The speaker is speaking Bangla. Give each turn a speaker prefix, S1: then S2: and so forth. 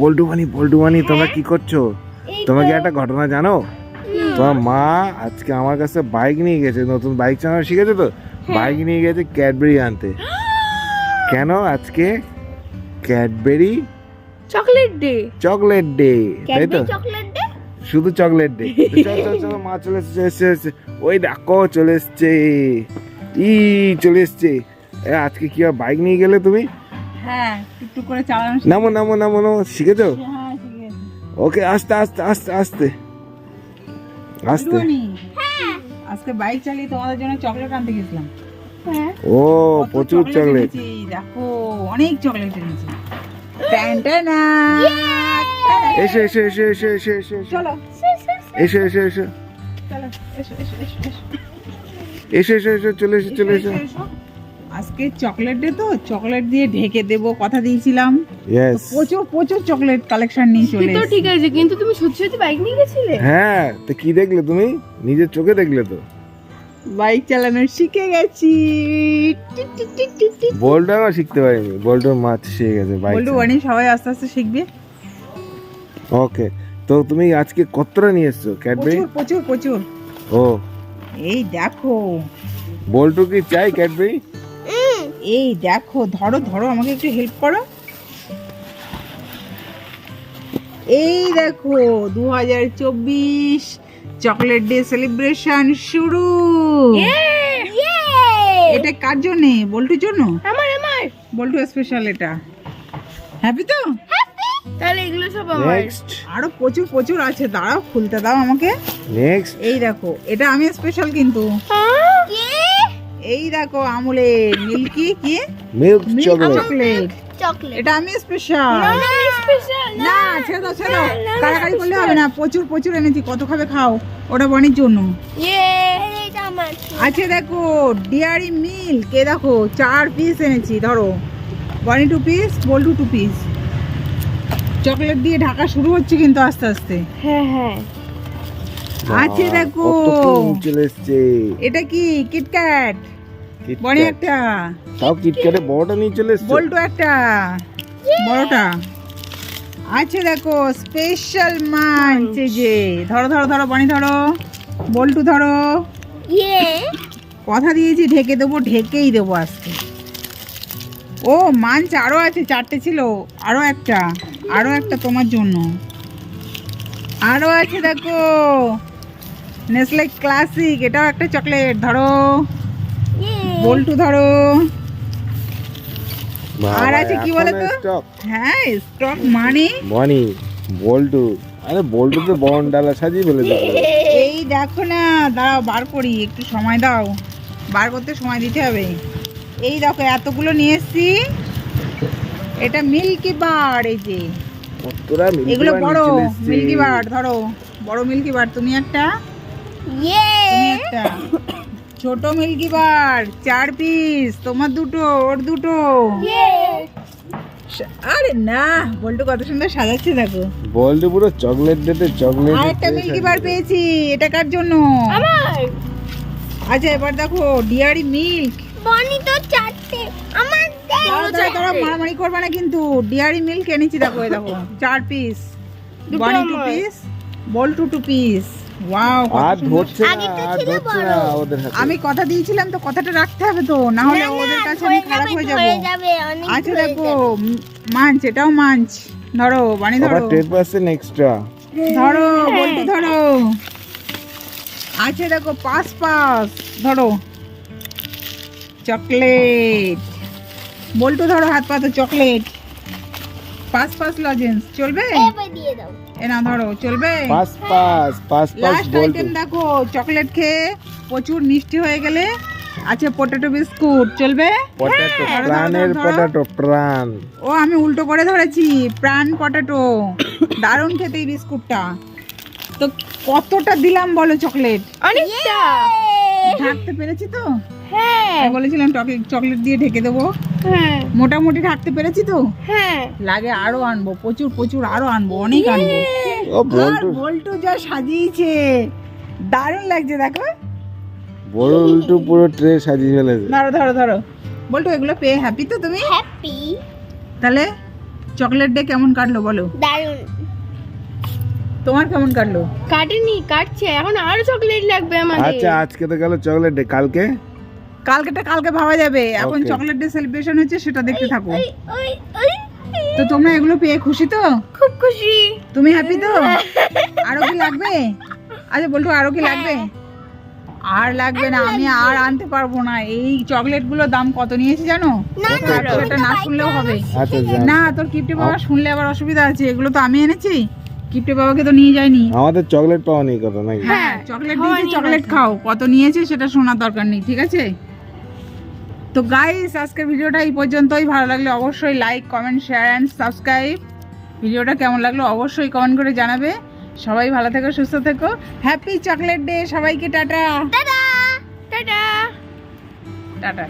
S1: বল্টু বল্টু মানি তোমরা কি করছ?
S2: এই
S1: তোমরা কি একটা ঘটনা জানো? তোমার মা আজকে আমার কাছে বাইক নিয়ে গেছে নতুন বাইক চালানো শিখেছে তো? বাইক নিয়ে গেছে ক্যাডবেরি আনতে। কেন আজকে? Cadbury
S2: chocolate day
S1: chocolate day তাই তো? শুধু চকলেট ডে চল চল চল মা চলে এসছে ওই দেখো চলে এসছে। ই চলে এসছে। আজকে কি বাইক নিয়ে গেলে তুমি?
S3: হ্যাঁ টুকটুক করে চালানো
S1: নামো নামো নামো নামো শিখেছো
S3: হ্যাঁ
S1: ওকে আস্তে আস্তে আস্তে আস্তে আস্তে
S3: আজকে বাইক চালিয়ে তোমাদের জন্য চকলেট আনতে গেছিলাম
S2: হ্যাঁ
S1: ও প্রচুর চকলেট
S3: দেখো অনেক চকলেট এনেছি।
S1: এসো এসো এসো এসো এসো এসো এসো
S3: চলো
S1: এসো এসো এসো
S3: চলো এসো এসো এসো এসো
S1: এসো এসো এসো চলে এসো চলে এসো
S3: এসো। আজকে চকলেট ডে তো চকলেট দিয়ে ঢেকে দেব কথা দিয়েছিলাম। প্রচুর প্রচুর চকলেট কালেকশন নিয়ে চলে
S2: তো ঠিক আছে কিন্তু তুমি সত্যি সত্যি বাইক নিয়ে গেছিলে?
S1: হ্যাঁ তো কি দেখলে তুমি? নিজের চোখে দেখলে তো।
S3: বাইক চালানো শিখে গেছি।
S1: বলটা আমার শিখতে পারিনি। বলটা মাছ শিখে গেছে বাইক
S3: বলটু বানি সবাই আস্তে আস্তে শিখবে।
S1: ওকে তো তুমি আজকে কতটা নিয়ে এসছো? ক্যাডবেরি
S3: প্রচুর প্রচুর প্রচুর।
S1: ও।
S3: এই দেখো।
S1: বল্টু কি চাই ক্যাডবেরি
S3: এই দেখো ধরো ধরো আমাকে একটু হেল্প করো। এই দেখো দু হাজার চব্বিশ চকলেট ডে সেলিব্রেশন শুরু। এটা কার জন্য? বল্টুর জন্য?
S2: আমার আমার।
S3: বল্টু স্পেশাল এটা। হ্যাপি তো?
S2: তাহলে এগুলো সব আমার।
S3: আরও প্রচুর প্রচুর আছে। দাঁড়াও খুলতে দাও আমাকে।
S1: নেক্সট
S3: এই দেখো এটা আমি স্পেশাল কিন্তু। এই দেখো আমুলের মিল্কি কি?
S1: মিল্ক চকলেট
S3: এটা আমি স্পেশাল না ছেড়ে দাও ছেড়ে দাও। কাড়াকাড়ি করলে হবে না। প্রচুর প্রচুর এনেছি। কত খাবে খাও। ওটা বনির জন্য।
S2: ইয়ে এটা আমার
S3: আছে দেখো ডিয়ারি মিল্ক এ দেখো চার পিস এনেছি ধরো। Boni two piece Boltu two piece chocolate দিয়ে ঢাকা শুরু হচ্ছে কিন্তু আস্তে আস্তে।
S2: হ্যাঁ হ্যাঁ।
S3: আছে দেখো।
S1: চলে এসছে।
S3: এটা কি? কিটক্যাট। বনি একটা।
S1: তাও কিটক্যাটে বড়টা নিয়ে চলে এসছে।
S3: বল্টু একটা। বড়টা। আছে দেখো স্পেশাল মাছ যে। ধরো ধরো ধরো বনি ধরো। বল্টু ধরো।
S2: ইয়ে
S3: কথা দিয়েছি ঢেকে দেবো ঢেকেই দেবো আজকে। ও মাঞ্চ আরও আছে চারটে ছিল। আরও একটা। আরও একটা তোমার জন্য। আরও আছে দেখো। নেসলে ক্লাসিক এটাও একটা চকলেট ধরো। বল্টু ধরো। আর আছে কি বলতো?
S1: stock?
S3: হ্যাঁ স্টক মানে
S1: বনি বল্টু। আরে বল্টু তো বন ডালা সাজিয়ে ফেলেছে পুরো।
S3: এই দেখো না দাঁড়াও বার করি একটু সময় দাও। বার করতে সময় দিতে হবে। এই দেখো এতগুলো নিয়ে এসছি। এটা মিল্কি বার এই যে। এগুলো বড়। মিল্কি বার ধরো। বড় মিল্কি বার তুমি একটা?
S2: ইয়ে
S3: তুমি একটা। ছোট মিল্কি বার চার পিস তোমার দুটো ওর দুটো। আরে না বল্টু কত সুন্দর সাজাচ্ছে দেখো।
S1: বল্টু পুরো চকলেট ডেতে চকলেট
S3: আর একটা মিল্কি বার পেয়েছি এটা কার জন্য?
S2: আমার।
S3: আচ্ছা এবার দেখো ডিয়ারি মিল্ক।
S2: বনি তো চারটে আমার
S3: দাঁড়াও, মারামারি করবে না কিন্তু। ডিয়ারি মিল্ক এনেছি দেখো এই দেখো চার পিস
S2: দুটো
S3: Boni two. Piece Boltu two piece wow
S1: আর ধরছে না আর ধরছে না ওদের হাতে।
S3: আমি কথা দিয়েছিলাম তো কথাটা রাখতে হবে তো না হলে ওদের কাছে আমি খারাপ হয়ে যাব। আচ্ছা দেখো মাঞ্চ এটাও মাঞ্চ। ধরো বানি ধরো।
S1: টেন পার্সেন্ট এক্সট্রা
S3: ধরো বল্টু ধরো। আছে দেখো পাঁচ পাঁচ ধরো। চকলেট। বল্টু ধরো হাত পাতো চকলেট। পাঁচ পাঁচ লজেন্স চলবে? এ না ধরো চলবে?
S1: পাঁচ পাঁচ পাঁচ পাঁচ
S3: লাস্ট আইটেম দেখো চকলেট খেয়ে প্রচুর মিষ্টি হয়ে গেলে আছে পটেটো বিস্কুট চলবে?
S1: পটাটো প্রাণের। পটাটো প্রাণ।
S3: ও আমি উল্টো করে ধরেছি প্রাণ পটেটো দারুণ খেতে এই বিস্কুটটা তো কতটা দিলাম বলো চকলেট
S2: অনেকটা।
S3: ঢাকতে পেরেছি তো?
S2: হ্যাঁ।
S3: বলেছিলাম চকলেট চকলেট দিয়ে ঢেকে দেবো।
S2: হ্যাঁ।
S3: মোটামুটি ঢাকতে পেরেছি তো?
S2: হ্যাঁ।
S3: লাগে আরও আনব প্রচুর প্রচুর আরও আনব অনেক আনব।
S1: ও
S3: আর
S1: বল্টু
S3: যা সাজিয়েছে দারুণ লাগছে দেখো।
S1: বল্টু পুরো ট্রে সাজিয়ে ফেলেছে।
S3: ধরো ধরো ধরো। বল্টু এগুলো পেয়ে হ্যাপি তো তুমি?
S2: হ্যাপি
S3: তাহলে চকলেট ডে কেমন কাটলো বলো?
S2: দারুণ
S3: তোমার কেমন কাটলো?
S4: কাটেনি কাটছে এখন আরও চকলেট লাগবে আমাদের।
S1: আচ্ছা আজকে তো গেল চকলেট ডে কালকে?
S3: কালকেটা কালকে ভাবা যাবে। এখন চকলেট ডে সেলিব্রেশন হচ্ছে সেটা দেখতে থাকো। তো তোমরা এগুলো পেয়ে খুশি তো?
S4: খুব খুশি।
S3: তুমি হ্যাপি তো? আরও কি লাগবে? আচ্ছা বলতো আরও কি লাগবে? আর লাগবে না আমি আর আনতে পারব না। এই চকলেটগুলোর দাম কত নিয়েছি জানো?
S2: না না
S3: সেটা না শুনলেও হবে।
S1: আচ্ছা
S3: না তোর কিপ্টে বাবা শুনলে আবার অসুবিধা আছে এগুলো তো আমি এনেছি। কিপ্টে বাবাকে তো নিয়ে যায়নি
S1: আমাদের চকলেট পাওয়া নেই কথা নাকি?
S3: হ্যাঁ চকলেট দিয়েছি
S4: নিয়ে
S3: চকলেট খাও। কত নিয়েছে সেটা শোনার দরকার নেই ঠিক আছে? তো গাইস আজকের ভিডিওটা এই পর্যন্তই। ভালো লাগলে অবশ্যই like comment share and subscribe ভিডিওটা কেমন লাগল অবশ্যই কমেন্ট করে জানাবে। সবাই ভালো থেকো সুস্থ থেকো। হ্যাপি চকলেট ডে সবাইকে টাটা।
S2: Tata
S4: tata.
S3: টাটা।